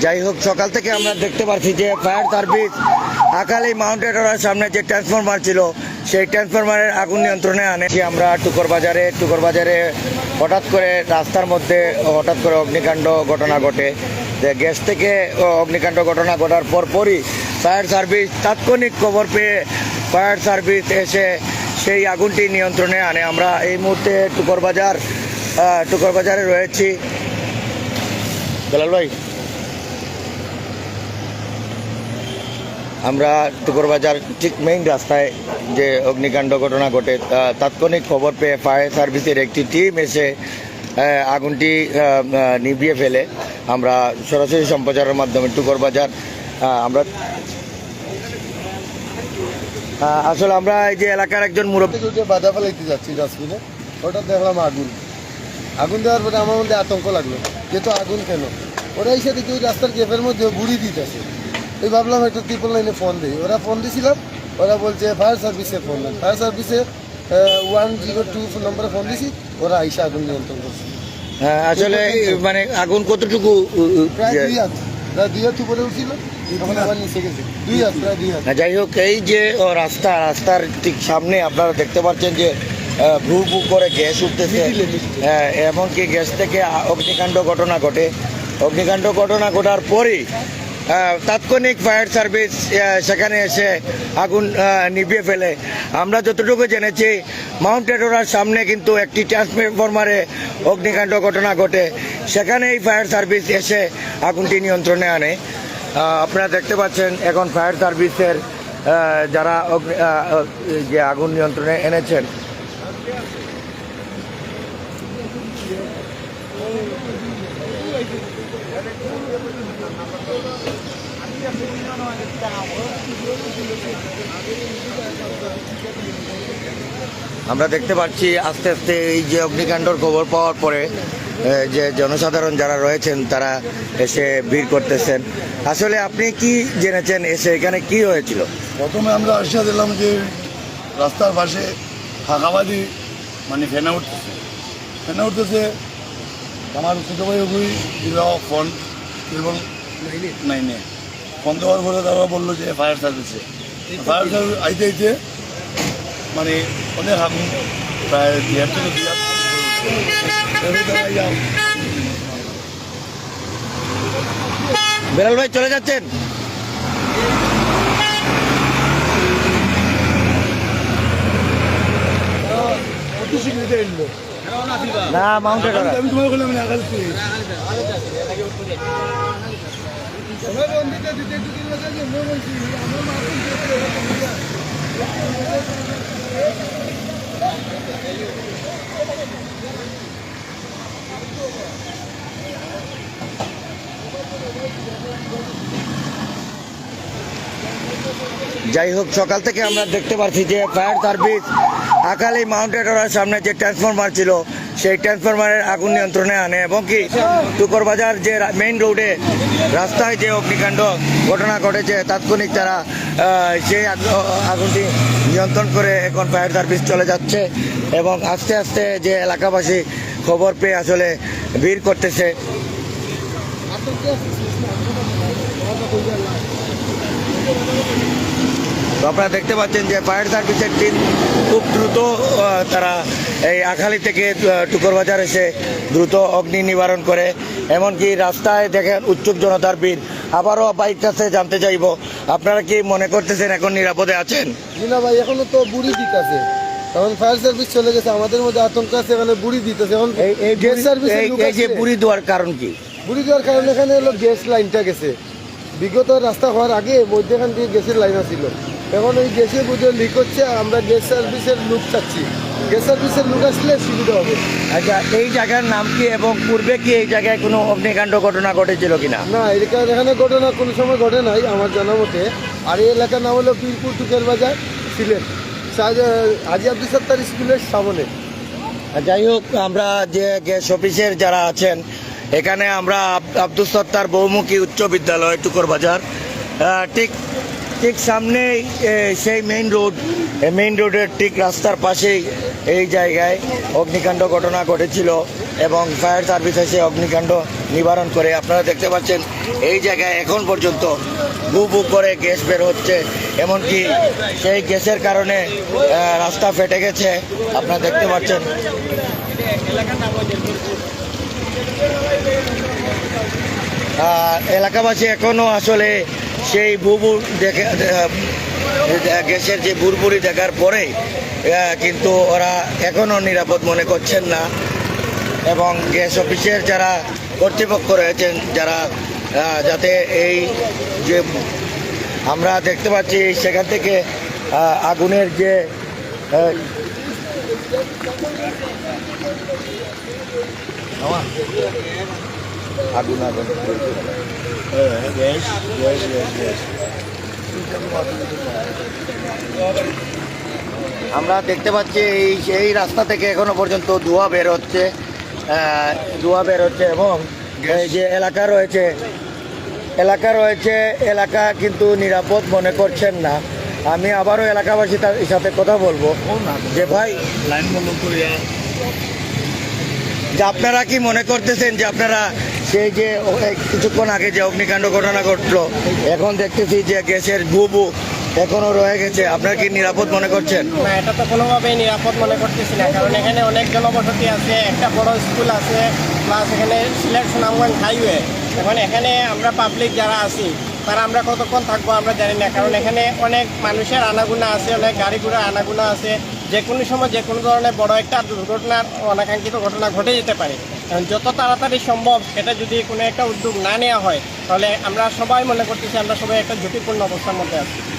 যাই হোক, সকাল থেকে আমরা দেখতে পাচ্ছি যে ফায়ার সার্ভিস আকালি মাউন্টেড ওরার সামনে যে ট্রান্সফরমার ছিল, সেই ট্রান্সফরমারের আগুন নিয়ন্ত্রণে আনে। আমরা টুকর বাজারে টুকর বাজারে হঠাৎ করে রাস্তার মধ্যে, হঠাৎ করে অগ্নিকাণ্ড ঘটনা ঘটে। যে গ্যাস থেকে অগ্নিকাণ্ড ঘটনা ঘটার পরপরই ফায়ার সার্ভিস তাৎক্ষণিক খবর পেয়ে ফায়ার সার্ভিস এসে সেই আগুনটি নিয়ন্ত্রণে আনে। আমরা এই মুহূর্তে টুকর বাজার টুকর বাজারে রয়েছি। ভাই আমরা টুকর বাজার ঠিক মেইন রাস্তায় যে অগ্নিকাণ্ড ঘটনা ঘটে তাৎক্ষণিক খবর পেয়ে ফায়ার সার্ভিসের একটি টিম এসে আগুনটি নিভিয়ে ফেলে। আমরা সরাসরি সম্প্রচারের মাধ্যমে টুকর বাজার আমরা আসলে আমরা এই যে এলাকার একজন মুরব্বী বাধা ফেলাইতে যাচ্ছি ডাস্টবিনে, ওটা দেখলাম আগুন। আগুন দেওয়ার পরে আমার মধ্যে আতঙ্ক লাগল যেহেতু আগুন কেন? ওরা দেখি ওই রাস্তার গ্যাপের মধ্যে বুড়ি দিতেছে। এই ভাবলাম একটু ট্রিপল লাইনে ফোন দিই। ওরা ফোন দিয়েছিলাম ওরা বলছে ফায়ার সার্ভিসে ফোন দেন। ফায়ার সার্ভিসে ওয়ান জিরো টু নম্বরে ফোন দিয়েছি ওরা আইসা আগুন নিয়ন্ত্রণ করছে। হ্যাঁ, আসলে মানে আগুন কতটুকু প্রায় যে- দুই হাত। প্রায় দুই হাত উপরে উঠছিল যাই হোক এই যে ও, রাস্তা রাস্তার ঠিক সামনে আপনারা দেখতে পাচ্ছেন যে ভু ভু করে গ্যাস উঠতেছে। হ্যাঁ, এমনকি গ্যাস থেকে অগ্নিকাণ্ড ঘটনা ঘটে। অগ্নিকাণ্ড ঘটনা ঘটার পরেই আহ, তাৎক্ষণিক ফায়ার সার্ভিস সেখানে এসে আগুন নিভিয়ে ফেলে। আমরা যতটুকু জেনেছি, মাউন্ট এডোরার সামনে কিন্তু একটি ট্রান্সফরমারে অগ্নিকাণ্ড ঘটনা ঘটে। সেখানে এই ফায়ার সার্ভিস এসে আগুনটি নিয়ন্ত্রণে আনে। আপনারা দেখতে পাচ্ছেন, এখন ফায়ার সার্ভিসের যারা যে আগুন নিয়ন্ত্রণে এনেছেন। আমরা দেখতে পাচ্ছি আস্তে আস্তে এই যে অগ্নিকাণ্ডর খবর পাওয়ার পরে যে জনসাধারণ যারা রয়েছেন, তারা এসে ভিড় করতেছেন। আসলে আপনি কি জেনেছেন এসে? এখানে কি হয়েছিল? প্রথমে আমরা আসিয়া দিলাম যে রাস্তার পাশে ফাঁকাবাদি মানে ফেনা উঠতেছে। ফেনা উঠতেছে, আমার ছোট ভাই ফোন, এবং নাই নে ফোন দেওয়ার পরে তারা বলল যে ফায়ার সার্ভিসে ফায়ার সার্ভিস আইতে আইতে মানে অনেক আগুন প্রায় দেড় থেকে বেলাল ভাই চলে যাচ্ছেন? এলো না মাউন্ট আমি বললাম না যাই হোক সকাল থেকে আমরা দেখতে পাচ্ছি যে ফায়ার সার্ভিস আকালি মাউন্টেড সামনে যে ট্রান্সফরমার ছিল, সেই ট্রান্সফরমারের আগুন নিয়ন্ত্রণে আনে এবং কি টুকর বাজার যে মেইন রোডে রাস্তায় যে অগ্নিকাণ্ড ঘটনা ঘটেছে, তাৎক্ষণিক তারা সেই আগুনটি নিয়ন্ত্রণ করে এখন ফায়ার সার্ভিস চলে যাচ্ছে এবং আস্তে আস্তে যে এলাকাবাসী খবর পেয়ে আসলে ভিড় করতেছে। তো আপনারা দেখতে পাচ্ছেন যে ফায়ার সার্ভিসের টিম খুব দ্রুত তারা এই আখালি থেকে টুকর বাজার এসে দ্রুত অগ্নি নিবারণ করে। এমনকি রাস্তায় দেখেন উচ্চুক জনতার ভিড়। আবারও বাইক কাছে জানতে চাইব আপনারা কি মনে করতেছেন এখন নিরাপদে আছেন? না ভাই এখনও তো বুড়ি দিতেছে। এখন ফায়ার সার্ভিস চলে গেছে আমাদের মধ্যে আতঙ্ক আছে এখানে বুড়ি দিতেছে। এখন গ্যাস এই- যে বুড়ি দেওয়ার কারণ কি? বুড়ি দেওয়ার কারণে এখানে হলো গ্যাস লাইনটা গেছে। বিগত রাস্তা হওয়ার আগে মধ্যেখান দিয়ে গ্যাসের লাইন ছিল এখন ওই গ্যাসে বুঝে লিক হচ্ছে আর আমরা গ্যাস সার্ভিসের লুক চাচ্ছি। গ্যাস সার্ভিসের লুক আসলে সুবিধা হবে। আচ্ছা এই জায়গার নাম কি এবং পূর্বে কি এই জায়গায় কোনো অগ্নিকাণ্ড ঘটনা ঘটেছিল কিনা? না এখানে এখানে ঘটনা কোনো সময় ঘটে নাই আমার জানা মতে। আর এই এলাকার নাম হলো পীরপুর টুকের বাজার সিলেট। আজি আব্দুল সত্তার স্কুলের সামনে। যাই হোক আমরা যে গ্যাস অফিসের যারা আছেন এখানে আমরা আব- আব্দুল সত্তার বহুমুখী উচ্চ বিদ্যালয় টুকর বাজার ঠিক ঠিক সামনেই সেই মেইন রোড মেইন রোডের ঠিক রাস্তার পাশেই এই জায়গায় অগ্নিকাণ্ড ঘটনা ঘটেছিল এবং ফায়ার সার্ভিস এসে অগ্নিকাণ্ড নিবারণ করে। আপনারা দেখতে পাচ্ছেন, এই জায়গায় এখন পর্যন্ত বু বু করে গ্যাস বের হচ্ছে। এমনকি সেই গ্যাসের কারণে রাস্তা ফেটে গেছে। আপনারা দেখতে পাচ্ছেন। এলাকাবাসী এখনও আসলে সেই বুবু দেখে গ্যাসের যে বুরবুরি দেখার পরে কিন্তু ওরা এখনও নিরাপদ মনে করছেন না। এবং গ্যাস অফিসের যারা কর্তৃপক্ষ রয়েছেন যারা যাতে এই যে আমরা দেখতে পাচ্ছি সেখান থেকে আগুনের যে আহ, আগুন আগুন আমরা দেখতে পাচ্ছি এই এই রাস্তা থেকে এখনও পর্যন্ত ধোঁয়া বের হচ্ছে ধোঁয়া বের হচ্ছে এবং এই যে এলাকা রয়েছে এলাকা রয়েছে এলাকা কিন্তু নিরাপদ মনে করছেন না। আমি আবারও এলাকাবাসী তার সাথে কথা বলব। যে ভাই লাইন বন্ধ করিয়া যে আপনারা কি মনে করতেছেন যে আপনারা সেই যে কিছুক্ষণ আগে যে অগ্নিকাণ্ড ঘটনা ঘটলো, এখন দেখতেছি যে গ্যাসের বুবু এখনও রয়ে গেছে। আপনারা কি নিরাপদ মনে করছেন? না, এটা তো কোনোভাবেই নিরাপদ মনে করতেছি না, কারণ এখানে অনেক জনবসতি আছে, একটা বড় স্কুল আছে, প্লাস এখানে সিলেট সুনামগঞ্জ হাইওয়ে। এখন এখানে আমরা পাবলিক যারা আছি, তারা আমরা কতক্ষণ থাকব আমরা জানি না, কারণ এখানে অনেক মানুষের আনাগুনা আছে, অনেক গাড়ি ঘোড়ার আনাগুনা আছে। যে কোনো সময় যে কোনো ধরনের বড় একটা দুর্ঘটনার অনাকাঙ্ক্ষিত ঘটনা ঘটে যেতে পারে। যত তাড়াতাড়ি সম্ভব এটা যদি কোনো একটা উদ্যোগ না নেওয়া হয়, তাহলে আমরা সবাই মনে করতেছি আমরা সবাই একটা ঝুঁকিপূর্ণ অবস্থার মধ্যে আছি।